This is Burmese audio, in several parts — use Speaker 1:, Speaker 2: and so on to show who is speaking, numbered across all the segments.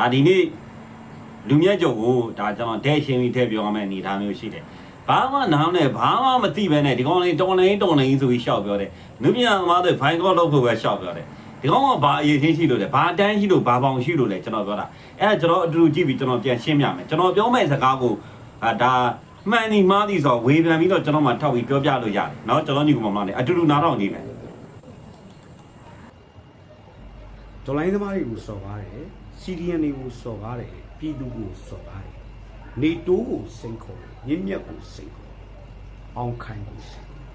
Speaker 1: ဒါဒီနေ့လူမြတ်ကြုံကိုဒါကျွန်တော်ဒဲရှင်းပြီးထည့်ပြောရမယ့်အနေအထားမျိုးရှိတယ်ဘာမှနားမလဲဘာမှမသိပဲနဲ့ဒီကောင်လေးတော်နေတော်နေဆိုပြီးရှောက်ပြောတယ်နုပြန်သမားတွေဘိုင်ကောလောက်ဖို့ပဲရှောက်ပြောတယ်ဒီကောင်ကဘာအရေးချင်းရှိလို့လဲဘာတန်းရှိလို့ဘာပေါင်ရှိလို့လဲကျွန်တော်ပြောတာအဲ့ဒါကျွန်တော်အတူတူကြည့်ပြီးကျွန်တော်ပြန်ရှင်းပြမယ်ကျွန်တော်ပြောမယ့်စကားကိုအာဒါမှန်ဒီမှားဒီဆိုဝေဖန်ပြီးတော့ကျွန်တော်မှထောက်ပြီးပြောပြလို့ရတယ်เนาะကျွန်တော်ညီကောင်မလေးအတူတူနားထောင်နေမယ်
Speaker 2: ဒေါ်လိုင်းသမားတွေကိုစော်ကားတယ် စီရီယန်တွေကိုစော်ကားတယ်ပြည်သူကိုစော်ကားတယ်နေတိုးကိုစိန်ခေါ်တယ်မြင့်မြတ်ကိုစိန်ခေါ်တယ်အောင်ခိုင်ကိုစိန်ခေါ်တယ်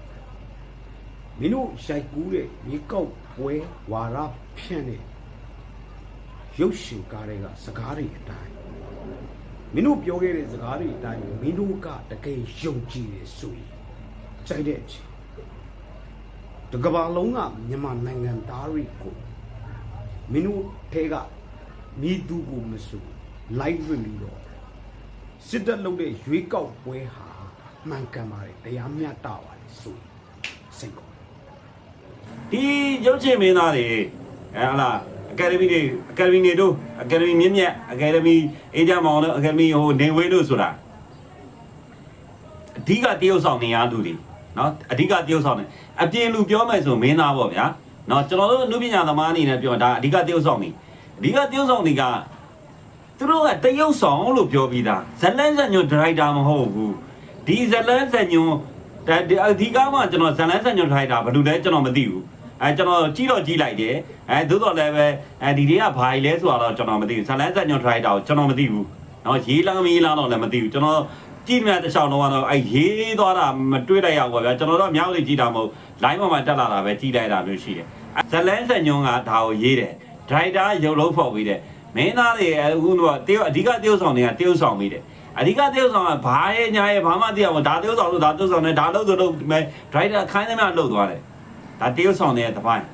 Speaker 2: မင်းတို့ရိုက်ကူးတဲ့မြေကောက်ပွဲဝါရဖြန့်တဲ့ရုပ်ရှင်ကားတွေကစကားတွေအတိုင်းမင်းတို့ပြောခဲ့တဲ့စကားတွေအတိုင်းမင်းတို့ကတကယ်ယုံကြည်တယ်ဆိုရင်ကြိုက်တဲ့အချိန်တကမ္ဘာလုံးကမြန်မာနိုင်ငံသားတွေကိုမင်းတို့ထဲက မိသူကိုမစုလိုက်ဝင်ပြီးတော့စစ်တပ်လုပ်တဲ့ရွေးကောက်ပွဲဟာမှန်ကန်ပါတယ်တရားမျှတပါတယ်ဆိုစိတ်ကော
Speaker 1: ဒီရုပ်ရှင်မင်းသားတွေအဲဟလားအကယ်ဒမီတွေအကယ်ဒမီနေတို့အကယ်ဒမီမြင့်မြတ်အကယ်ဒမီအေဂျမောင်တို့အကယ်ဒမီဟိုနေဝေးတို့ဆိုတာအဓိကတရုပ်ဆောင်နေရသူတွေနော်အဓိကတရုပ်ဆောင်နေအပြင်လူပြောမယ်ဆိုမင်းသားပေါ့ဗျာနော်ကျွန်တော်တို့အမှုပညာသမားအနေနဲ့ပြောဒါအဓိကတရုပ်ဆောင်နေ အဓိကတရုတ်ဆောင်တွေကသူတို့ကတရုတ်ဆောင်လို့ပြောပြီးသားဇလန်းဇညွန်ဒရိုက်တာမဟုတ်ဘူးဒီဇလန်းဇညွန်အဓိကမှကျွန်တော်ဇလန်းဇညွန်ဒရိုက်တာဘယ်လိုလဲကျွန်တော်မသိဘူးအဲကျွန်တော်ကြည့်တော့ကြည့်လိုက်တယ်အဲသို့တော်လည်းပဲအဲဒီတွေကဘာကြီးလဲဆိုတော့ကျွန်တော်မသိဘူးဇလန်းဇညွန်ဒရိုက်တာကိုကျွန်တော်မသိဘူးနော်ရေးလားမေးလားတော့လည်းမသိဘူးကျွန်တော်ကြည့်မြတ်တခြားတော့ကတော့အဲရေးသွားတာမတွေ့လိုက်ရဘူးဗျာကျွန်တော်တော့မြောက်လေးကြည့်တာမဟုတ် line ပေါ်မှာတက်လာတာပဲကြည့်လိုက်တာမျိုးရှိတယ်ဇလန်းဇညွန်ကဒါကိုရေးတယ် ဒရိုက်တာရုပ်လုံးဖော်ပြီးတယ်မင်းသားတွေအခုတော့တရုတ်အဓိကတရုတ်ဆောင်တွေကတရုတ်ဆောင်ပြီးတယ်အဓိကတရုတ်ဆောင်ကဘာရဲ့ညာရဲ့ဘာမှသိအောင်ဒါတရုတ်ဆောင်လို့ဒါတရုတ်ဆောင်နဲ့ဒါလို့ဆိုလို့ဒရိုက်တာခိုင်းသမျှလှုပ်သွားတယ်ဒါတရုတ်ဆောင်တဲ့တပိုင်း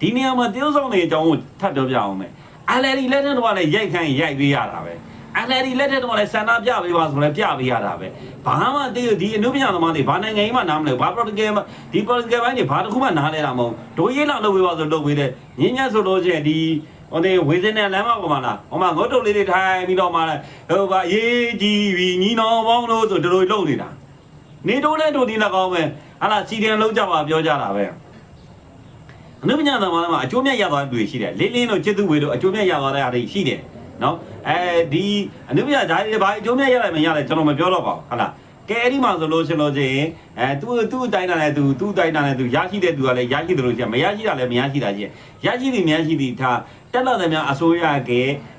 Speaker 1: ဒီနေရာမှာတရုတ်ဆောင်တဲ့အကြောင်းကိုထပ်ပြောပြအောင်မယ်အလယ်ဒီလက်ထက်တော့လည်းရိုက်ခိုင်းရိုက်ပေးရတာပဲ အလယ်ဒီလက်ထက်တော့လည်းစန္ဒပြပေးပါဆိုလည်းပြပေးရတာပဲဘာမှတရုတ်ဒီအနုပညာသမားတွေဘာနိုင်ငံကြီးမှနားမလဲဘာ protocol မှဒီ protocol ဘိုင်းတွေဘာတစ်ခုမှနားလဲတာမဟုတ်ဒိုးရေးလောက်လုပ်ပေးပါဆိုလုပ်ပေးတယ်ညဉ့်ညက်ဆိုလို့ချင်းဒီဟိုနေဝေစင်းနဲ့လမ်းမပေါ်မှာလားဟိုမှာငုတ်တုတ်လေးတွေထိုင်ပြီးတော့မှလည်းဟိုကရေးကြီးပြီးညီနောင်ပေါင်းလို့ဆိုတို့လိုလုပ်နေတာနေတိုးနဲ့တို့ဒီလောက်ကောင်းပဲဟာလာစီဒီယန်လုံးကြပါပြောကြတာပဲအနုပညာသမားမှာအကျိုးမြတ်ရသွားတဲ့သူတွေရှိတယ်လင်းလင်းတို့จิตသူဝေတို့အကျိုးမြတ်ရသွားတဲ့အားတွေရှိတယ် နော်အဲဒီအနုပညာဒါတွေဘာအကျိုးမြတ်ရတယ်မရတယ်ကျွန်တော်မပြောတော့ပါဘူးဟုတ်လားကဲအဲ့ဒီမှာဆိုလို့ရှင်လို့ချင်းအဲသူသူ့အတိုင်းတာနဲ့သူသူ့အတိုင်းတာနဲ့သူရရှိတဲ့သူကလည်းရရှိတယ်လို့ရှိရင်မရရှိတာလည်းမရရှိတာကြီးရရှိသည်များရှိသည်ထားတက်လာတဲ့များအစိုးရက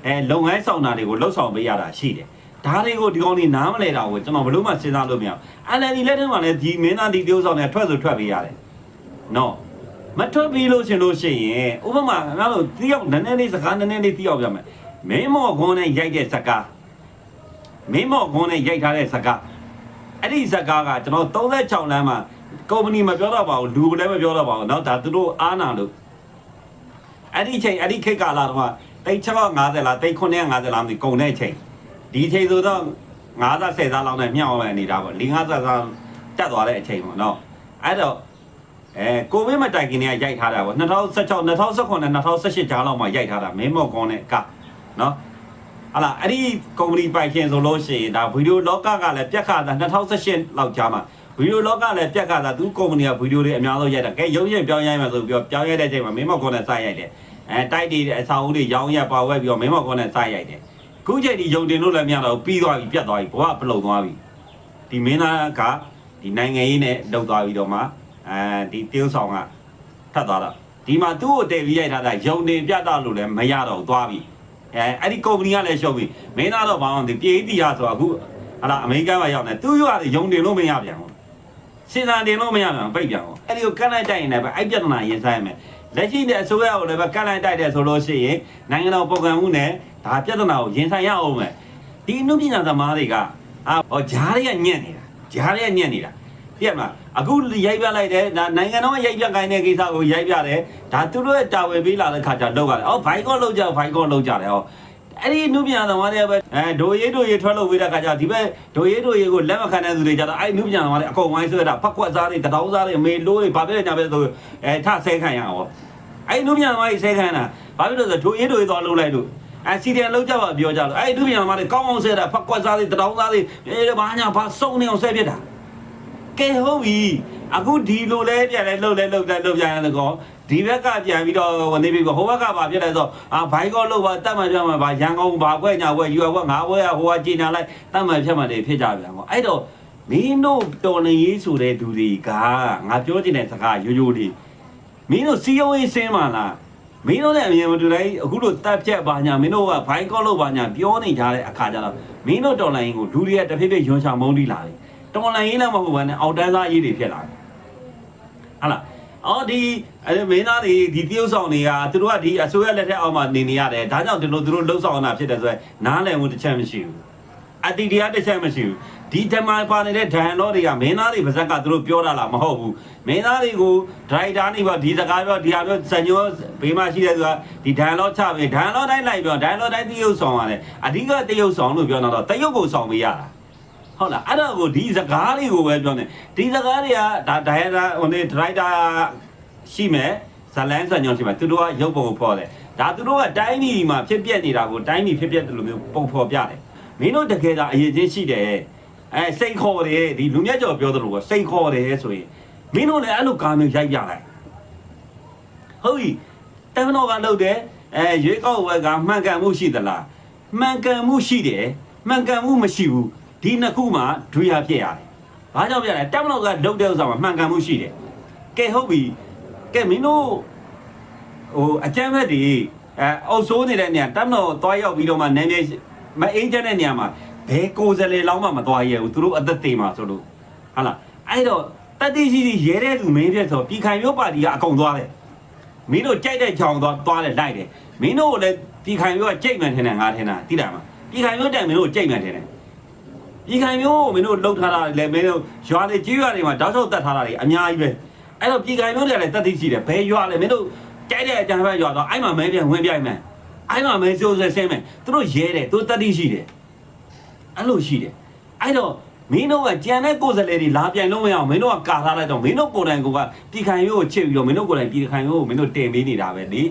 Speaker 1: အဲလုပ်ငန်းဆောင်တာတွေကိုလှုပ်ဆောင်ပေးရတာရှိတယ်ဒါတွေကိုဒီကောင်းလေးနားမလဲတာကိုကျွန်တော်ဘလို့မှစဉ်းစားလို့မရဘူးအန်လန်ဒီလက်ထက်မှာလည်းဒီမင်းသားဒီတိုးဆောင်နေထွက်ဆိုထွက်ပေးရတယ်နော်မထွက်ပြီးလို့ရှင်လို့ရှိရင်ဥပမာငါတို့တီးရောက်နည်းနည်းလေးစကားနည်းနည်းလေးတီးရောက်ပြမယ် မင်းမော်ခွန်းနဲ့ရိုက်တဲ့စကားမင်းမော်ခွန်းနဲ့ရိုက်ထားတဲ့စကားအဲ့ဒီစကားကကျွန်တော်36လမ်းမှာကုမ္ပဏီမပြောတော့ပါဘူးလူလည်းမပြောတော့ပါဘူးเนาะဒါသူတို့အားနာလို့အဲ့ဒီချိန်အဲ့ဒီခေတ်ကာလတော့တိတ်650လားတိတ်950လားမသိကုန်တဲ့ချိန်ဒီချိန်ဆိုတော့50 10သားလောက်နဲ့မျှောင်းရနေတာပေါ့50သားတက်သွားတဲ့အချိန်ပေါ့เนาะအဲ့တော့ အဲကိုဗစ်မတိုင်ခင်ကရိုက်ထားတာပေါ့2016 2019နဲ့2018ကြားလောက်မှာရိုက်ထားတာမင်းမော်ကွန်နဲ့က နော်ဟာလာအဲ့ဒီကုမ္ပဏီပိုင်ရှင်ဆိုလို့ရှိရင်ဒါဗီဒီယိုလောကကလည်းပြက်ခါတာ2018လောက်ကြားမှာဗီဒီယိုလောကလည်းပြက်ခါတာသူကုမ္ပဏီကဗီဒီယိုတွေအများဆုံးရိုက်တာကဲရုပ်ရှင်ပြောင်းရိုက်မှာဆိုပြီးတော့ပြောင်းရိုက်တဲ့အချိန်မှာမင်းမော်ကွန်နဲ့စရိုက်တယ်အဲတိုက်တွေအဆောင်ဦးတွေရောင်းရက်ပါဝက်ပြီးတော့မင်းမော်ကွန်နဲ့စရိုက်တယ်ခုချိန်ဒီယုံတင်လို့လည်းမရတော့ပြီးသွားပြီပြတ်သွားပြီဘဝပလုံသွားပြီဒီမင်းသားကဒီနိုင်ငံရေးနဲ့လောက်သွားပြီးတော့မှအဲဒီတင်းဆောင်ကထတ်သွားတော့ဒီမှာသူ့ကိုတည်ပြီးရိုက်ထားတာယုံတင်ပြတ်တော့လို့လည်းမရတော့ဘူးသွားပြီ အဲအဲ့ဒီကုမ္ပဏီကလည်းရှုံးပြီမင်းသားတော့ဘာမှမသိပြေးတီရဆိုအခုဟာလာအမေရိကန်မှာရောက်နေသူ့ရွာတွေယုံတင်လို့မရပြန်ဘူးစဉ်းစားတင်လို့မရပြန်ပိတ်ပြန်ဘူးအဲ့ဒီကိုကန့်လိုက်တိုက်ရင်လည်းပဲအဲ့ပြဿနာရင်ဆိုင်မယ်လက်ရှိတဲ့အစိုးရကိုလည်းပဲကန့်လိုက်တိုက်တယ်ဆိုလို့ရှိရင်နိုင်ငံတော်ပုံကံမှုနဲ့ဒါပြဿနာကိုရင်ဆိုင်ရအောင်မယ်ဒီအနုပညာသမားတွေကအာဟောဂျားတွေကညံ့နေတာဂျားတွေကညံ့နေတာ ပြက်မလားအခုရိုက်ပြလိုက်တယ်ဒါနိုင်ငံတော်ကရိုက်ပြခိုင်းတဲ့ကိစ္စကိုရိုက်ပြတယ်ဒါသူတို့ရဲ့တာဝန်ပေးလာတဲ့ခါကျလောက်ရတယ်အော်ဘိုင်ကောလောက်ကြဘိုင်ကောလောက်ကြတယ်ဟောအဲ့ဒီနုပြန်သမားတွေပဲအဲဒိုရေးဒိုရေးထွက်လို့ဝေးတဲ့ခါကျဒီဘက်ဒိုရေးဒိုရေးကိုလက်မခံတဲ့သူတွေကြတော့အဲ့နုပြန်သမားတွေအကုန်ဝိုင်းဆွဲတာဖက်ကွက်စားတွေတတောင်းစားတွေမေလို့တွေဘာဖြစ်လဲညာပဲဆိုအဲထဆဲခံရအောင်အဲ့နုပြန်သမားကြီးဆဲခံတာဘာဖြစ်လို့လဲဆိုဒိုရေးဒိုရေးသွားလုံးလိုက်လို့အဲစီဒီယန်လောက်ကြပါပြောကြလို့အဲ့ဒုပြန်သမားတွေကောင်းအောင်ဆဲတာဖက်ကွက်စားတွေတောင်းစားတွေအဲဘာညာဘာစုံနေအောင်ဆဲပြစ်တာ ကဲဟုတ်ပြီအခုဒီလိုလဲပြန်လဲလှုပ်လဲလှုပ်လဲလှုပ်ပြန်လဲကောဒီဘက်ကပြန်ပြီးတော့နေပြီဟိုဘက်ကပါပြစ်လဲဆိုအာဘိုင်းကောလှုပ်ပါတတ်မှန်ပြမှန်ပါရန်ကုန်ဘာခွဲညာခွဲယူခွဲငါခွဲဟိုကကြည်ညာလိုက်တတ်မှန်ဖြတ်မှန်တွေဖြစ်ကြပြန်ကောအဲ့တော့မင်းတို့တော်နေရေးဆိုတဲ့သူတွေကငါပြောချင်တဲ့စကားရိုးရိုးလေးမင်းတို့စီယိုရေးစင်းပါလားမင်းတို့လည်းအမြင်မတူတိုင်းအခုလိုတက်ဖြတ်ပါညာမင်းတို့ကဘိုင်းကောက်လို့ပါညာပြောနေကြတဲ့အခါကျတော့မင်းတို့တော်လိုင်းကိုလူတွေကတဖြည်းဖြည်းယွန်ချမုန်းတီးလာတယ် တော်လိုင်းရေးလည်းမဟုတ်ဘဲနဲ့အောက်တန်းသားရေးတွေဖြစ်လာတယ်ဟာလားအော်ဒီအဲမင်းသားတွေဒီတရုတ်ဆောင်တွေကသူတို့ကဒီအစိုးရလက်ထက်အောက်မှာနေနေရတယ်ဒါကြောင့်ဒီလိုသူတို့လှုပ်ဆောင်တာဖြစ်တယ်ဆိုရင်နားလည်မှုတစ်ချက်မရှိဘူးအတိတရားတစ်ချက်မရှိဘူးဒီဓမ္မပါနေတဲ့ဒန်တော်တွေကမင်းသားတွေပါဇက်ကသူတို့ပြောတာလားမဟုတ်ဘူးမင်းသားတွေကိုဒရိုက်တာနေပါဒီစကားပြောဒီဟာပြောစံညောဘေးမှာရှိတဲ့သူကဒီဒန်လောချပြီဒန်လောတိုင်းလိုက်ပြောဒန်လောတိုင်းတရုတ်ဆောင်ရတယ်အဓိကတရုတ်ဆောင်လို့ပြောတော့တရုတ်ကိုဆောင်ပေးရတာ ဟုတ်လားအဲ့တော့ကိုဒီစကားတွေကိုပဲပြောနေဒီစကားတွေကဒါဒိုင်ယာဟိုနေဒရိုက်တာရှိမယ်ဇလန်းစံညောရှိမယ်သူတို့ကရုပ်ပုံကိုဖော်တယ်ဒါသူတို့ကတိုင်းပြည်မှာဖြစ်ပျက်နေတာကိုတိုင်းပြည်ဖြစ်ပျက်တယ်လို့မျိုးပုံဖော်ပြတယ်မင်းတို့တကယ်ဒါအရေးချင်းရှိတယ်အဲစိတ်ခေါ်တယ်ဒီလူမြတ်ကျော်ပြောသလိုကစိတ်ခေါ်တယ်ဆိုရင်မင်းတို့လည်းအဲ့လိုကားမျိုးရိုက်ပြလိုက်ဟုတ်ပြီတမန်တော်ကလုပ်တယ်အဲရွေးကောက်ဝက်ကမှန်ကန်မှုရှိသလားမှန်ကန်မှုရှိတယ်မှန်ကန်မှုမရှိဘူး ဒီနှစ်ခုမှာဒွေရဖြစ်ရတယ်ဘာကြောင့်ပြလဲတမန်တော်ကလုပ်တဲ့ဥစ္စာမှာမှန်ကန်မှုရှိတယ်ကဲဟုတ်ပြီကဲမင်းတို့ဟိုအကြမ်းဖက်တွေအဲအုပ်စိုးနေတဲ့နေရာတမန်တော်သွားရောက်ပြီးတော့မှနည်းနည်းမအင်းကျတဲ့နေရာမှာဘယ်ကိုယ်စလေလောင်းမှမသွားရဘူးသူတို့အသက်သေးမှာဆိုလို့ဟာလားအဲ့တော့တတိရှိရှိရဲတဲ့သူမင်းပြည့်ဆိုပြည်ခိုင်မျိုးပါတီကအကုန်သွားတယ်မင်းတို့ကြိုက်တဲ့ချောင်သွားသွားတယ်လိုက်တယ်မင်းတို့လည်းပြည်ခိုင်မျိုးကကြိတ်မှန်ထင်တယ်ငါထင်တာတိတာမှာပြည်ခိုင်မျိုးတိုင်မင်းတို့ကြိတ်မှန်ထင်တယ် ပြည်ခိုင်မျိုးကိုမင်းတို့လှုပ်ထားတာလည်းမင်းတို့ရွာတွေကြီးရွာတွေမှာတောက်လျှောက်တတ်ထားတာတွေအများကြီးပဲအဲ့တော့ပြည်ခိုင်မျိုးတွေကလည်းတတိရှိတယ်ဘယ်ရွာလဲမင်းတို့ကြိုက်တဲ့အကြံဖက်ရွာတော့အဲ့မှာမဲပြန်ဝင်ပြိုင်မယ်အဲ့မှာမဲစိုးဆဲဆဲမယ်သူတို့ရဲတယ်သူတတိရှိတယ်အဲ့လိုရှိတယ်အဲ့တော့မင်းတို့ကကြံတဲ့ကိုယ်စလဲတွေလာပြန်လို့မရအောင်မင်းတို့ကကာထားလိုက်တော့မင်းတို့ကိုယ်တိုင်ကပြည်ခိုင်ရိုးကိုချစ်ပြီးတော့မင်းတို့ကိုယ်တိုင်ပြည်ခိုင်ရိုးကိုမင်းတို့တင်ပေးနေတာပဲလေ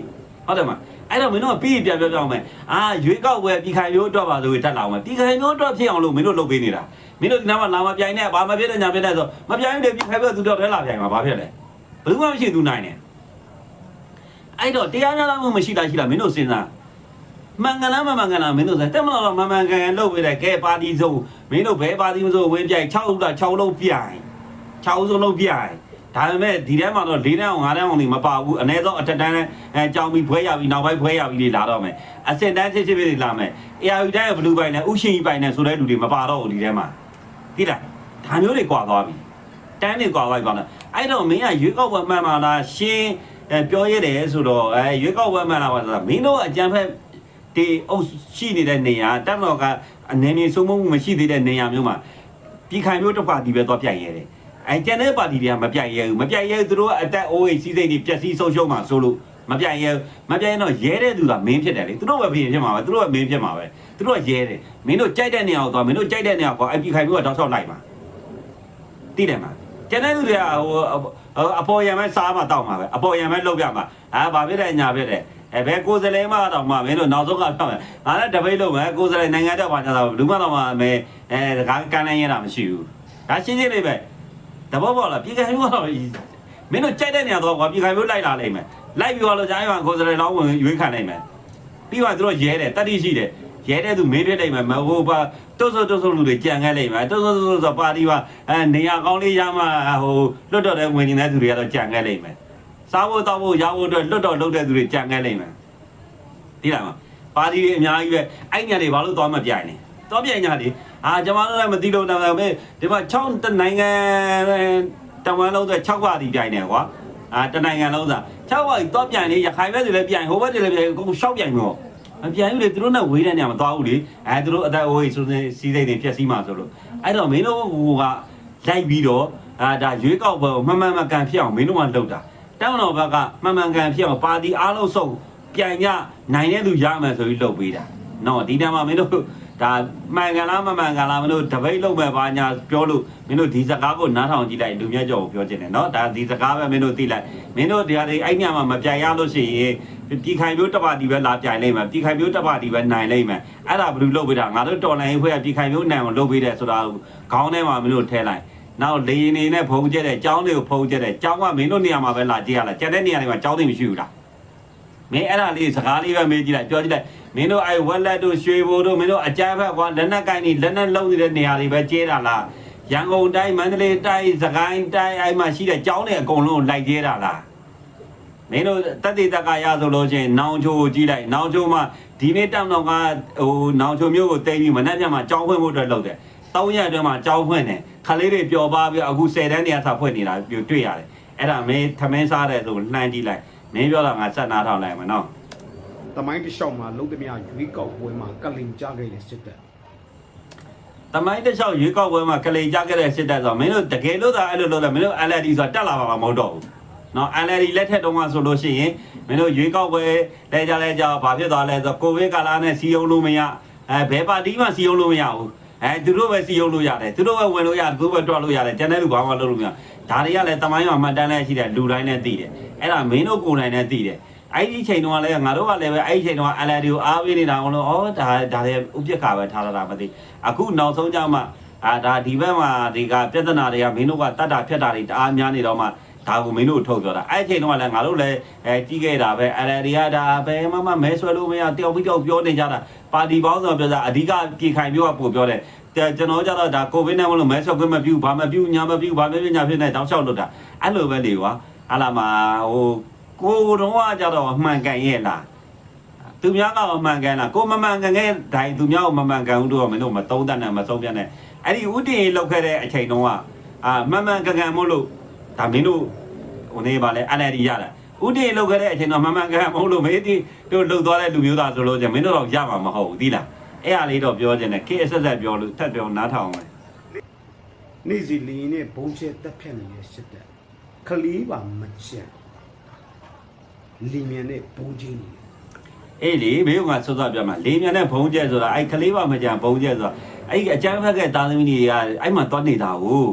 Speaker 1: ဟုတ်တယ်မ အဲ့တော့မင်းတို့ကပြီးပြန်ပြောပြောင်းမယ်အာရွေးကောက်ပွဲပြည်ခိုင်ရိုးအတွက်ပါဆိုရင်တက်လာအောင်မယ်ပြည်ခိုင်ရိုးအတွက်ဖြစ်အောင်လို့မင်းတို့လုပ်ပေးနေတာမင်းတို့ဒီနားမှာလာမပြိုင်နဲ့ဘာမဖြစ်တဲ့ညာဖြစ်တဲ့ဆိုမပြိုင်တဲ့ပြည်ခိုင်ရိုးသူတော့ထဲလာပြိုင်မှာဘာဖြစ်လဲဘယ်သူမှမရှိသူနိုင်နဲ့အဲ့တော့တရားမျှတမှုမရှိတာရှိတာမင်းတို့စဉ်းစားမှန်ကန်လားမမှန်ကန်လားမင်းတို့ဆိုတက်မလို့တော့မှန်မှန်ကန်ကန်လုပ်ပေးတယ်ကဲပါတီစုံမင်းတို့ဘဲပါတီမဆိုဝင်ပြိုင်6ဦးလား6လုံးပြိုင်6ဦးစုံလုံးပြိုင် ဒါပေမဲ့ဒီထဲမှာတော့၄တန်းအောင်၅တန်းအောင်နေမပါဘူးအနည်းဆုံးအထက်တန်းအဲကြောင်ပြီးဖွဲရပြီးနောက်ပိုင်းဖွဲရပြီးလေလာတော့မယ်အစင်တန်းချစ်ချစ်ပြီးလာမယ် ARU တိုင်းဘလူးပိုင်နဲ့ဥရှင်ကြီးပိုင်နဲ့ဆိုတဲ့လူတွေမပါတော့ဘူးဒီထဲမှာသိလားဒါမျိုးတွေကွာသွားပြီတန်းတွေကွာသွားပြီပေါ့နော်အဲ့တော့မင်းကရွေးကောက်ပွဲမှန်မှန်လားရှင်းအဲပြောရတယ်ဆိုတော့အဲရွေးကောက်ပွဲမှန်လားပါဆိုတာမင်းတို့အကြံဖက်ဒီအုပ်ရှိနေတဲ့နေရာတက်မတော်ကအနေနေဆုံးမမှုမရှိသေးတဲ့နေရာမျိုးမှာပြည်ခိုင်မျိုးတစ်ပါတီပဲတော့ပြိုင်ရတယ်။ အဲကျန်တဲ့ပါတီတွေကမပြိုင်ရဘူးမပြိုင်ရဘူးသူတို့ကအတက်အိုးအိတ်စီးစိတ်တွေပျက်စီးဆုံးရှုံးမှာဆိုလို့မပြိုင်ရဘူးမပြိုင်ရင်တော့ရဲတဲ့သူကမင်းဖြစ်တယ်လေသူတို့ပဲပြင်ဖြစ်မှာပဲသူတို့ကမင်းဖြစ်မှာပဲသူတို့ကရဲတယ်မင်းတို့ကြိုက်တဲ့နေရာကိုသွားမင်းတို့ကြိုက်တဲ့နေရာကိုအပြည်ခိုင်မျိုးကတောက်ချောက်လိုက်မှာသိတယ်မှာကျန်တဲ့သူတွေကဟိုအပေါ်ရံမဲ့စားမှတောက်မှာပဲအပေါ်ရံမဲ့လောက်ပြမှာအာဘာဖြစ်တဲ့ညာဖြစ်တဲ့အဲဘယ်ကိုယ်စလဲမတော့မှမင်းတို့နောက်ဆုံးကပြောမယ်ငါလည်းတပိတ်လုံးမယ်ကိုယ်စလဲနိုင်ငံတော့ပါကြတော့လူမတော့မှမဲအဲတကားကန်နိုင်ရတာမရှိဘူးဒါရှင်းရှင်းလေးပဲတ ဘောပေါ်လာပြည်ခိုင်မျိုးတော့မင်းတို့ကြိုက်တဲ့နေရာတော့ကွာပြည်ခိုင်မျိုးလိုက်လာလိုက်မယ်လိုက်ပြီးတော့လို့ကြားရမှာကိုယ်စလဲလောင်းဝင်ရွေးခံနိုင်မယ်ပြီးတော့သူတို့ရဲတယ်တတိရှိတယ်ရဲတဲ့သူမင်းပြလိုက်မယ်မဟုတ်ပါတိုးစိုးတိုးစိုးလူတွေကြံခဲ့လိုက်မယ်တိုးစိုးတိုးစိုးဆိုပါတီပါအဲနေရာကောင်းလေးရမှဟိုလွတ်တော့တဲ့ဝင်နေတဲ့သူတွေကတော့ကြံခဲ့လိုက်မယ်စားဖို့တောက်ဖို့ရဖို့အတွက်လွတ်တော်လုပ်တဲ့သူတွေကြံခဲ့လိမ့်မယ်ဒီလားမပါတီတွေအများကြီးပဲအဲ့ညတွေဘာလို့သွားမပြိုင်နေသွားပြိုင်ကြလေ အာကျွန်တော်တို့လည်းမသိလို့တော့ပဲဒီမှာ6တနိုင်ငံတဝန်လုံးဆို6ပါတီပြိုင်နေကွာအာတနိုင်ငံလုံးစား6ပါတီသွားပြိုင်လေရခိုင်ဘက်တွေလည်းပြိုင်ဟိုဘက်တွေလည်းပြိုင်ကိုရှောက်ပြိုင်မို့မပြိုင်ဘူးလေသူတို့နဲ့ဝေးတဲ့နေရာမှာသွားဘူးလေအဲသူတို့အသက်အိုးကြီးဆိုနေစီးစိတ်တွေဖြက်စီးမှာဆိုလို့အဲ့တော့မင်းတို့ဟိုကလိုက်ပြီးတော့အာဒါရွေးကောက်ပွဲကိုမှန်မှန်မကန်ဖြစ်အောင်မင်းတို့ကလုပ်တာတောင်းတော်ဘက်ကမှန်မှန်ကန်ဖြစ်အောင်ပါတီအားလုံးစုံပြိုင်ကြနိုင်တဲ့သူရမယ်ဆိုပြီးလုပ်ပေးတာနော်ဒီတမ်းမှာမင်းတို့ ဒါမှန်ကန်လားမမှန်ကန်လားမင်းတို့တပိတ်လုံးပဲပါညာပြောလို့မင်းတို့ဒီစကားကိုနားထောင်ကြည့်လိုက်လူမြတ်ကျော်ကိုပြောချင်တယ်နော်ဒါဒီစကားပဲမင်းတို့သိလိုက်မင်းတို့ဒီဟာဒီအဲ့ညမှာမပြိုင်ရလို့ရှိရင်ပြည်ခိုင်မျိုးတပါတီပဲလာပြိုင်လိုက်မယ်ပြည်ခိုင်မျိုးတပါတီပဲနိုင်လိုက်မယ်အဲ့ဒါဘယ်လိုလုပ်ပေးတာငါတို့တော်လိုင်းဖွဲ့ပြည်ခိုင်မျိုးနိုင်အောင်လုပ်ပေးတယ်ဆိုတာခေါင်းထဲမှာမင်းတို့ထဲလိုက်နောက်လေရင်နေနဲ့ဖုံကျက်တဲ့ကြောင်းတွေကိုဖုံကျက်တဲ့ကြောင်းကမင်းတို့နေရာမှာပဲလာကြည့်ရလားကျန်တဲ့နေရာတွေမှာကြောင်းတွေမရှိဘူးလားမင်းအဲ့ဒါလေးစကားလေးပဲမေးကြည့်လိုက်ပြောကြည့်လိုက် မင်းတို့အဲ့ဝက်လက်တို့ရွှေဘိုတို့မင်းတို့အကြမ်းဖက်ကွာလက်နက်ကင်နေလက်နက်လုံးနေတဲ့နေရာတွေပဲကျဲတာလားရန်ကုန်တိုင်းမန္တလေးတိုင်းစကိုင်းတိုင်းအဲ့မှာရှိတဲ့ကျောင်းတွေအကုန်လုံးကိုလိုက်ကျဲတာလားမင်းတို့တက်တေတက်ကရဆိုလို့ချင်းနောင်ချိုကိုကြည့်လိုက်နောင်ချိုမှာဒီနေ့တောင်တော့ကဟိုနောင်ချိုမျိုးကိုတိတ်ပြီးမနေ့ကမှကျောင်းဖွင့်ဖို့အတွက်လုပ်တယ်တောင်းရက်အတွင်းမှာကျောင်းဖွင့်တယ်ခလေးတွေပျော်ပါပြီးအခု10တန်းနေရာသာဖွင့်နေတာတွေ့ရတယ်အဲ့ဒါမင်းသမင်းစားတယ်ဆိုလှမ်းကြည့်လိုက်မင်းပြောတာငါစက်နာထောင်လိုက်မယ်နော်
Speaker 2: တမိုင်းတလျှောက်မှာလုံးသမျှရွေးကောက်ပွဲမှာကလိန်ကြခဲ့တဲ့စစ်တပ်
Speaker 1: တမိုင်းတလျှောက်ရွေးကောက်ပွဲမှာကလိန်ကြခဲ့တဲ့စစ်တပ်ဆိုတော့မင်းတို့တကယ်လို့သာအဲ့လိုလုပ်လဲမင်းတို့ LD ဆိုတာတက်လာပါမှာမဟုတ်တော့ဘူးနော် LD လက်ထက်တုန်းကဆိုလို့ရှိရင်မင်းတို့ရွေးကောက်ပွဲလဲကြလဲကြဘာဖြစ်သွားလဲဆိုတော့ကိုဗစ်ကာလနဲ့စီယုံလို့မရအဲဘယ်ပါတီမှစီယုံလို့မရဘူးအဲသူတို့ပဲစီယုံလို့ရတယ်သူတို့ပဲဝင်လို့ရတယ်သူတို့ပဲတွက်လို့ရတယ်ကျန်တဲ့လူဘာမှလုပ်လို့မရဒါတွေကလည်းတမိုင်းမှာမှတ်တမ်းလဲရှိတယ်လူတိုင်းနဲ့သိတယ်အဲ့ဒါမင်းတို့ကိုယ်တိုင်နဲ့သိတယ် အဲ့ဒီချိန်တုန်းကလည်းငါတို့ကလည်းပဲအဲ့ဒီချိန်တုန်းက LRD ကိုအားပေးနေတာအောင်လို့ဩဒါဒါလည်းဥပက္ခပဲထားလာတာမသိအခုနောက်ဆုံးကြမှာအာဒါဒီဘက်မှာဒီကပြဿနာတွေကမင်းတို့ကတတ်တာဖြတ်တာတွေတအားများနေတော့မှဒါကိုမင်းတို့ထုတ်ပြောတာအဲ့ဒီချိန်တုန်းကလည်းငါတို့လည်းအဲကြီးခဲ့တာပဲ LRD ကဒါဘယ်မှမမဲဆွဲလို့မရတယောက်ပြီးတယောက်ပြောနေကြတာပါတီပေါင်းဆိုပြောတာအဓိကပြေခိုင်ပြောကပို့ပြောတယ်ကျွန်တော်ကြတော့ဒါကိုဗစ်နဲ့မလို့မဲဆွဲခွင့်မပြုဘာမပြုညာမပြုဘာမပြုညာဖြစ်နေတောက်လျှောက်လို့တာအဲ့လိုပဲလေကွာဟာလာမှာဟို ကိုတော့ကကြတော့အမှန်ကန်ရဲ့လားသူများကအမှန်ကန်လားကိုမမှန်ကန်ခဲ့ဒိုင်သူများကိုမမှန်ကန်ဘူးတော့မင်းတို့မသုံးတတ်နဲ့မဆုံးပြတ်နဲ့အဲ့ဒီဥတည်လောက်ခဲ့တဲ့အချိန်တုန်းကအာမှန်မှန်ကန်ကန်မို့လို့ဒါမင်းတို့ဟိုနေပါလေအလဲဒီရတာဥတည်လောက်ခဲ့တဲ့အချိန်တော့မှန်မှန်ကန်ကန်မဟုတ်လို့မေးတီတို့လှုပ်သွားတဲ့လူမျိုးသားဆိုလို့ကျမင်းတို့တော့ရမှာမဟုတ်ဘူးသီးလားအဲ့အားလေးတော့ပြောခြင်းနဲ့ခေအဆက်ဆက်ပြောလို့ထပ်ပြောနားထောင်မယ်
Speaker 2: နေ့စီလင်းနဲ့ဘုံကျဲတက်ဖြတ်နေတဲ့စစ်တပ်ခလေးပါမချင် လီမြန်နဲ့ဘုံကျင်းနေတယ်
Speaker 1: အေးလေမင်းကစောစောပြောမှာလေးမြန်တဲ့ဘုံကျဲဆိုတာအဲ့ကလေးပါမကြံဘုံကျဲဆိုတာအဲ့အကျန်းဖက်ကသားသမီးတွေကအဲ့မှာတွားနေတာကို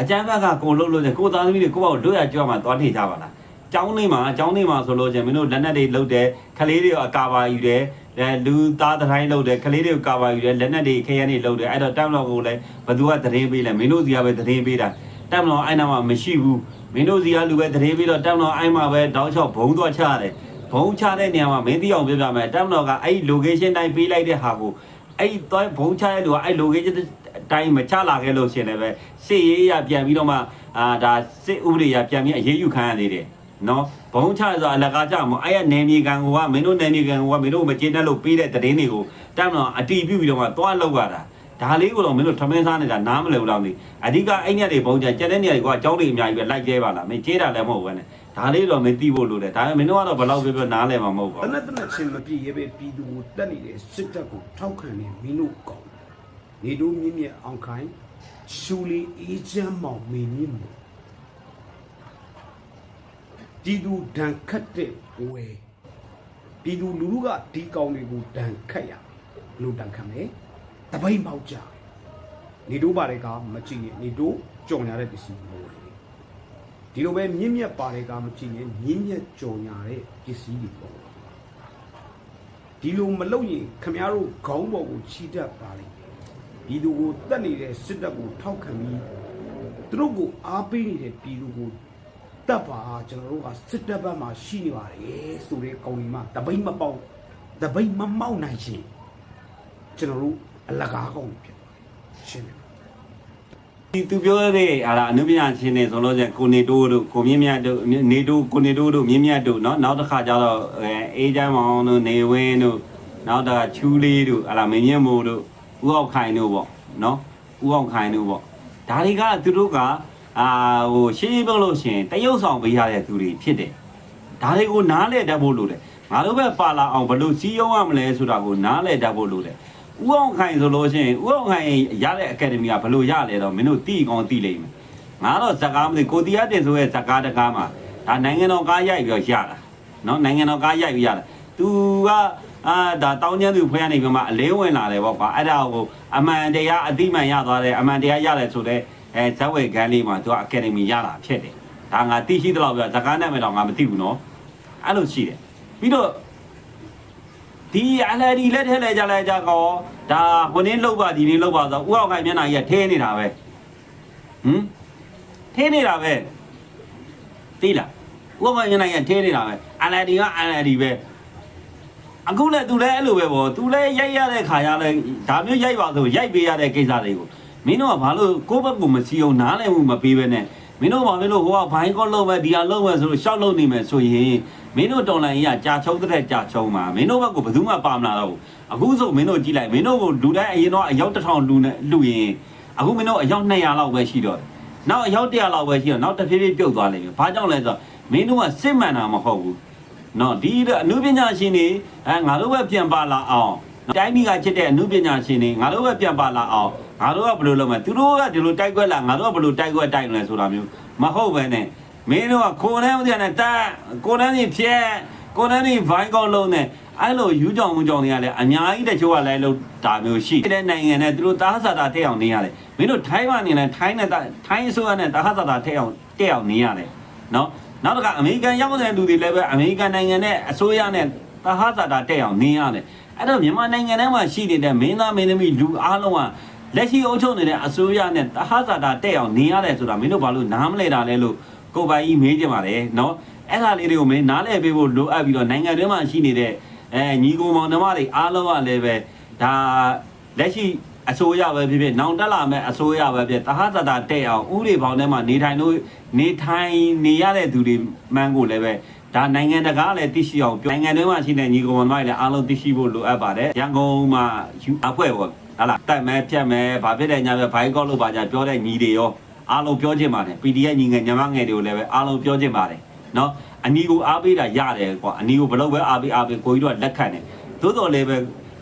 Speaker 1: အကျန်းဖက်ကကိုလှုပ်လို့ကိုသားသမီးတွေကိုယ့်ဘာကိုလွတ်ရကြွမှာတွားနေကြပါလားကျောင်းနေမှာကျောင်းနေမှာဆိုလို့ချင်းမင်းတို့လက်နက်တွေလှုပ်တယ်ခလေးတွေအကာပါယူတယ်အဲလူသားတိုင်းလှုပ်တယ်ခလေးတွေကိုကာပါယူတယ်လက်နက်တွေခရမ်းတွေလှုပ်တယ်အဲ့တော့တမ်လော်ကိုလည်းဘသူကသတင်းပေးလဲမင်းတို့စီကပဲသတင်းပေးတာတမ်လော်အဲ့နာမှာမရှိဘူး မင်းတို့စီကလူပဲသတင်းပေးတော့တမ်လော်အဲ့မှာပဲတောင်းလျှောက်ဘုံတော့ချရတယ်ဘုံချတဲ့နေရာမှာမင်းသိအောင်ပြပြမယ်တက်မတော်ကအဲ့ location တိုင်းပေးလိုက်တဲ့ဟာကိုအဲ့တော့ဘုံချတဲ့လူကအဲ့ location တိုင်းမချလာခဲ့လို့ရှင်လည်းပဲစစ်ရေးရပြန်ပြီးတော့မှအာဒါစစ်ဥပဒေရပြန်ပြီးအရေးယူခံရသေးတယ်နော်ဘုံချဆိုအလကားကြမအဲ့ရနေမြေကန်ကမင်းတို့နေမြေကန်ကမင်းတို့မကျေနပ်လို့ပေးတဲ့တည်င်းတွေကိုတက်မတော်အတီးပြုတ်ပြီးတော့မှသွားလောက်ရတာ ဒါလေးကိုတော့မင်းတို့ထမင်းစားနေတာနားမလည်ဘူးလားမသိအဓိကအဲ့ညက်တွေဘုံချကျန်တဲ့နေရာတွေကကျောင်းတွေအများကြီးပဲလိုက်ကျဲပါလားမင်းကျဲတာလည်းမဟုတ်ဘူးနဲ့ဒါလေးတော့မင်းသိဖို့လိုတယ်ဒါပေမဲ့မင်းတို့ကတော့ဘယ်လောက်ပြောပြောနားလည်မှာမဟုတ်ပါ
Speaker 2: တ
Speaker 1: ဘူး
Speaker 2: နက်တနက်ချင်းမပြည့်ရဲ့ပဲပြည်သူကိုတက်နေတဲ့စစ်တပ်ကိုထောက်ခံနေမင်းတို့ကောင်းနေတို့မြင့်မြတ်အောင်ခိုင်းရှူလီအေးချမ်းမောင်မင်းမြင့်မို့ပြည်သူဒဏ်ခတ်တဲ့ဝဲပြည်သူလူထုကဒီကောင်တွေကိုဒဏ်ခတ်ရလို့ဒဏ်ခတ်မယ် တပိတ်မောက်ကြနေတို့ပါတဲ့ကမကြည့်နဲ့နေတို့ကြော်ညာတဲ့ပစ္စည်းမဟုတ်ဘူးဒီလိုပဲမြင့်မြတ်ပါတဲ့ကမကြည့်နဲ့မြင့်မြတ်ကြော်ညာတဲ့ပစ္စည်းတွေပေါ့ဒီလိုမလုပ်ရင်ခမရတို့ခေါင်းပေါ်ကိုချီတက်ပါလိမ့်မယ်ပြည်သူကိုတတ်နေတဲ့စစ်တပ်ကိုထောက်ခံပြီးသူတို့ကိုအားပေးနေတဲ့ပြည်သူကိုတတ်ပါကျွန်တော်တို့ကစစ်တပ်ဘက်မှာရှိနေပါတယ်ဆိုတဲ့ကောင်းဒီမှာတပိတ်မပေါက်တပိတ်မမောက်နိုင်ရှင်ကျွန်တော်တို့ အလကားကောင်းဖြစ်သွားတယ်ရှင်းတယ်
Speaker 1: ဒီသူပြောတဲ့ဟာလားအနုပညာချင်းနေဆိုလို့ချင်းကိုနေတိုးတို့ကိုမြင့်မြတ်တို့နေတိုးကိုနေတိုးတို့မြင့်မြတ်တို့เนาะနောက်တစ်ခါကျတော့အဲအေးချမ်းမောင်တို့နေဝင်းတို့နောက်တစ်ခါချူလေးတို့ဟာလားမင်းမြင့်မိုးတို့ဥအောင်ခိုင်တို့ပေါ့เนาะဥအောင်ခိုင်တို့ပေါ့ဒါတွေကသူတို့ကအာဟိုရှင်းရှင်းပြောလို့ရှရင်တရုပ်ဆောင်ပေးရတဲ့သူတွေဖြစ်တယ်ဒါတွေကိုနားလဲတတ်ဖို့လိုတယ်ငါတို့ပဲပါလာအောင်ဘယ်လို့စီးရုံးရမလဲဆိုတာကိုနားလဲတတ်ဖို့လိုတယ် ဥအောင်ခိုင်ဆိုလို့ရှိရင်ဥအောင်ခိုင်ရတဲ့အကယ်ဒမီကဘလို့ရလဲတော့မင်းတို့သိကောင်းသိလိမ့်မယ်ငါတော့ဇကားမသိကိုတီရတင်ဆိုရဲ့ဇကားတကားမှာဒါနိုင်ငံတော်ကားရိုက်ပြီးတော့ရတာနော်နိုင်ငံတော်ကားရိုက်ပြီးရတာ तू ကအာဒါတောင်းကျမ်းသူဖွဲ့ရနေပြီးမှအလင်းဝင်လာတယ်ပေါ့ကွာအဲ့ဒါကိုအမှန်တရားအတိမှန်ရသွားတယ်အမှန်တရားရတယ်ဆိုတော့အဲဇဝေကန်းလေးမှာ तू ကအကယ်ဒမီရတာဖြစ်တယ်ဒါငါသိရှိသလောက်ပြဇကားနာမည်တော့ငါမသိဘူးနော်အဲ့လိုရှိတယ်ပြီးတော့ ဒီအလဲဒီလက်ထဲလဲကြလဲကြကောဒါဟိုနင်းလောက်ပါဒီနင်းလောက်ပါဆိုဥအောင်ခိုင်မျက်နှာကြီးကထဲနေတာပဲဟမ်ထဲနေတာပဲသိလားဥအောင်ခိုင်မျက်နှာကြီးကထဲနေတာပဲအလဲဒီကအလဲဒီပဲအခုလည်းသူလည်းအဲ့လိုပဲပေါ့သူလည်းရိုက်ရတဲ့ခါရလဲဒါမျိုးရိုက်ပါဆိုရိုက်ပေးရတဲ့ကိစ္စတွေကိုမင်းတို့ကဘာလို့ကိုယ့်ဘက်ကိုမစီအောင်နားလည်မှုမပေးဘဲနဲ့မင်းတို့ဘာလို့ဟိုကဘိုင်းကောလုံးပဲဒီဟာလုံးပဲဆိုလို့ရှောက်လုံးနေမယ်ဆိုရင် မင်းတို့တော်လိုင်းကြီးကကြာချုံတဲ့ကြာချုံမှာမင်းတို့ဘက်ကဘယ်သူမှပါမလာတော့ဘူးအခုဆိုမင်းတို့ကြည့်လိုက်မင်းတို့ကိုလူတိုင်းအရင်တော့အယောက်တစ်ထောင်လူနဲ့လူရင်အခုမင်းတို့အယောက်200လောက်ပဲရှိတော့တယ်နောက်အယောက်100လောက်ပဲရှိတော့နောက်တစ်ဖြည်းဖြည်းပြုတ်သွားလိမ့်မယ်ဘာကြောင့်လဲဆိုတော့မင်းတို့ကစစ်မှန်တာမဟုတ်ဘူးနော်ဒီအနုပညာရှင်တွေအဲငါတို့ပဲပြန်ပါလာအောင်တိုင်းပြည်ကချစ်တဲ့အနုပညာရှင်တွေငါတို့ပဲပြန်ပါလာအောင်ငါတို့ကဘယ်လိုလုပ်မလဲသူတို့ကဒီလိုတိုက်ခွက်လာငါတို့ကဘယ်လိုတိုက်ခွက်တိုက်မလဲဆိုတာမျိုးမဟုတ်ပဲနဲ့ မင်းတို့ကကိုယ်နဲ့မသိတဲ့တက်ကိုယ်နဲ့နေဖြဲကိုယ်နဲ့နေဘိုင်းကောက်လုံးနဲ့အဲ့လိုယူကြောင်မှုကြောင်တွေကလည်းအများကြီးတချို့ကလည်းလို့ဒါမျိုးရှိတဲ့နိုင်ငံနဲ့သူတို့တာဟဇာတာတက်အောင်နေရတယ်မင်းတို့ထိုင်းကနေလည်းထိုင်းနဲ့ထိုင်းအစိုးရနဲ့တာဟဇာတာတက်အောင်တက်အောင်နေရတယ်နော်နောက်တစ်ခါအမေရိကန်ရောက်တဲ့လူတွေလည်းပဲအမေရိကန်နိုင်ငံနဲ့အစိုးရနဲ့သဟဇာတာတက်အောင်နင်းရတယ်အဲ့တော့မြန်မာနိုင်ငံထဲမှာရှိနေတဲ့မင်းသားမင်းသမီးလူအားလုံးကလက်ရှိအုပ်ချုပ်နေတဲ့အစိုးရနဲ့သဟဇာတာတက်အောင်နင်းရတယ်ဆိုတာမင်းတို့ဘာလို့နားမလဲတာလဲလို့ ကိုပိုင်ကြီးမေးကြပါတယ်နော်အဲ့ဒါလေးတွေကိုမင်းနားလဲပေးဖို့လိုအပ်ပြီးတော့နိုင်ငံတွင်းမှာရှိနေတဲ့အဲညီကိုမောင်နှမတွေအားလုံးကလည်းပဲဒါလက်ရှိအစိုးရပဲဖြစ်ဖြစ်နောင်တက်လာမဲ့အစိုးရပဲဖြစ်တဟဇာတာတဲ့အောင်ဥတွေပေါင်းထဲမှာနေထိုင်လို့နေထိုင်နေရတဲ့သူတွေမှန်းကိုလည်းပဲဒါနိုင်ငံတကာလည်းသိရှိအောင်ပြောနိုင်ငံတွင်းမှာရှိတဲ့ညီကောင်မတွေလည်းအားလုံးသိရှိဖို့လိုအပ်ပါတယ်ရန်ကုန်မှာယူအဖွဲ့ပေါ့ဟာလားတက်မဲဖြတ်မဲဘာဖြစ်တဲ့ညာပဲဘိုင်းကောက်လို့ပါကြပြောတဲ့ညီတွေရော အားလုံးပြောချင်ပါတယ် PDF ညီငယ်ညီမငယ်တွေကိုလည်းပဲအားလုံးပြောချင်ပါတယ်နော်အနီကိုအားပေးတာရတယ်ကွာအနီကိုဘယ်လို့ပဲအားပေးအားပေးကိုကြီးတို့ကလက်ခံတယ်သို့တော်လည်းပဲ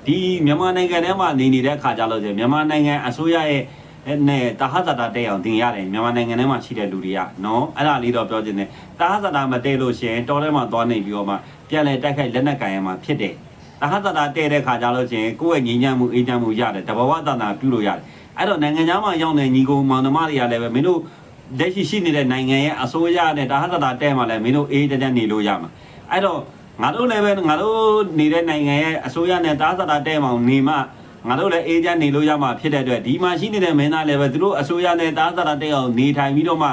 Speaker 1: ဒီမြန်မာနိုင်ငံထဲမှာနေနေတဲ့ခါကြလို့ဆိုမြန်မာနိုင်ငံအစိုးရရဲ့နဲ့တဟဇာတာတဲ့အောင်တင်ရတယ်မြန်မာနိုင်ငံထဲမှာရှိတဲ့လူတွေကနော်အဲ့ဒါလေးတော့ပြောချင်တယ်တဟဇာတာမတဲ့လို့ရှိရင်တော်ထဲမှာသွားနေပြီးတော့မှပြန်လဲတိုက်ခိုက်လက်နက်ကန်ရမှာဖြစ်တယ်တဟဇာတာတဲ့တဲ့ခါကြလို့ရှိရင်ကိုယ့်ရဲ့ငြိမ်းချမ်းမှုအေးချမ်းမှုရတယ်တဘာဝတဏ္ဍာပြုလို့ရတယ် အဲ့တော့နိုင်ငံသားမှာရောက်နေညီကိုမောင်နှမတွေကလည်းပဲမင်းတို့လက်ရှိရှိနေတဲ့နိုင်ငံရဲ့အစိုးရနဲ့တဟဇာတာတဲ့မှာလည်းမင်းတို့အေးတည်းနေလို့ရမှာအဲ့တော့ငါတို့လည်းပဲငါတို့နေတဲ့နိုင်ငံရဲ့အစိုးရနဲ့တဟဇာတာတဲ့မှာနေမှငါတို့လည်းအေးချမ်းနေလို့ရမှာဖြစ်တဲ့အတွက်ဒီမှာရှိနေတဲ့မင်းသားလည်းပဲသူတို့အစိုးရနဲ့တားစားတာတဲ့အောင်နေထိုင်ပြီးတော့မှ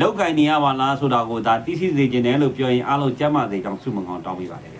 Speaker 1: လောက်ကင်နေရပါလားဆိုတာကိုဒါသိသိစေချင်တယ်လို့ပြောရင်အားလုံးကြမ်းပါစေကြောင်းဆုမကောင်းတောင်းပေးပါတယ်ဗျာ